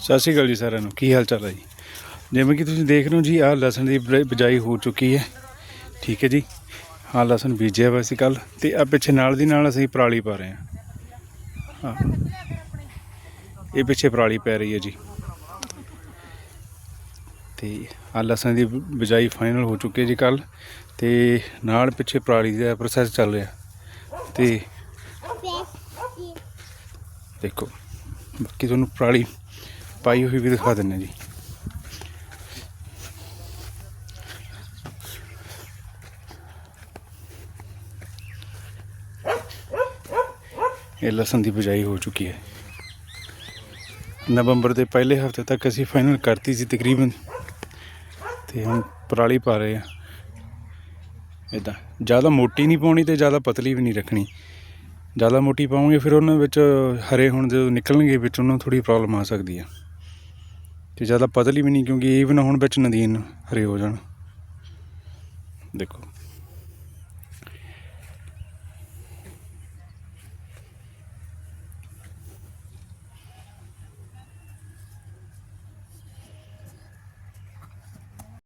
ਸਤਿ ਸ਼੍ਰੀ ਅਕਾਲ ਜੀ ਸਾਰਿਆਂ ਨੂੰ। ਕੀ ਹਾਲ ਚਾਲ ਹੈ ਜੀ? ਜਿਵੇਂ ਕਿ ਤੁਸੀਂ ਦੇਖ ਰਹੇ ਹੋ ਜੀ, ਆਹ ਲਸਣ ਦੀ ਬ- ਬਿਜਾਈ ਹੋ ਚੁੱਕੀ ਹੈ। ਠੀਕ ਹੈ ਜੀ। ਆਹ ਲਸਣ ਬੀਜਿਆ ਹੋਇਆ ਸੀ ਕੱਲ ਤੇ ਆ ਪਿੱਛੇ ਨਾਲ ਦੀ ਨਾਲ ਅਸੀਂ ਪਰਾਲੀ ਪਾ ਰਹੇ ਹਾਂ। ਆਹ। ਇਹ ਪਿੱਛੇ ਪਰਾਲੀ ਪੈ ਰਹੀ ਹੈ ਜੀ। ਤੇ ਆਹ ਲਸਣ ਦੀ ਬ- ਬਿਜਾਈ ਫਾਈਨਲ ਹੋ ਚੁੱਕੀ ਹੈ ਜੀ ਕੱਲ ਤੇ ਨਾਲ ਪਿੱਛੇ ਪਰਾਲੀ ਦਾ ਪ੍ਰੋਸੈਸ ਚੱਲ ਰਿਹਾ। ਤੇ ਦੇਖੋ। ਬਾਕੀ ਤੁਹਾਨੂੰ ਪਰਾਲੀ ਪਾਈ ਹੋਈ ਵੀ ਦਿਖਾ ਦਿੰਨੇ ਜੀ। ਇਹ ਲਸਣ ਦੀ ਬਿਜਾਈ ਹੋ ਚੁੱਕੀ ਹੈ। ਨਵੰਬਰ ਦੇ ਪਹਿਲੇ ਹਫ਼ਤੇ ਤੱਕ ਅਸੀਂ ਫਾਈਨਲ ਕਰਤੀ ਸੀ ਤਕਰੀਬਨ। ਤੇ ਹੁਣ ਪਰਾਲੀ ਪਾ ਰਹੇ ਆ ਇਦਾਂ ਜ਼ਿਆਦਾ ਮੋਟੀ ਨਹੀਂ ਪਾਉਣੀ ਤੇ ਜ਼ਿਆਦਾ ਪਤਲੀ ਵੀ ਨਹੀਂ ਰੱਖਣੀ। ਜ਼ਿਆਦਾ ਮੋਟੀ ਪਾਉਂਗੇ, ਫਿਰ ਉਹਨਾਂ ਵਿੱਚ ਹਰੇ ਹੁਣ ਜਦੋਂ ਨਿਕਲਣਗੇ ਵਿੱਚ ਉਹਨਾਂ ਨੂੰ ਥੋੜੀ ਪ੍ਰੋਬਲਮ ਆ ਸਕਦੀ ਹੈ ਤੇ ਜ਼ਿਆਦਾ ਪਤਲੀ ਵੀ ਨਹੀਂ, ਕਿਉਂਕਿ ਇਹ ਵੀ ਨਾ ਹੁਣ ਵਿੱਚ ਨਦੀਨ ਹਰੇ ਹੋ ਜਾਣ। ਦੇਖੋ।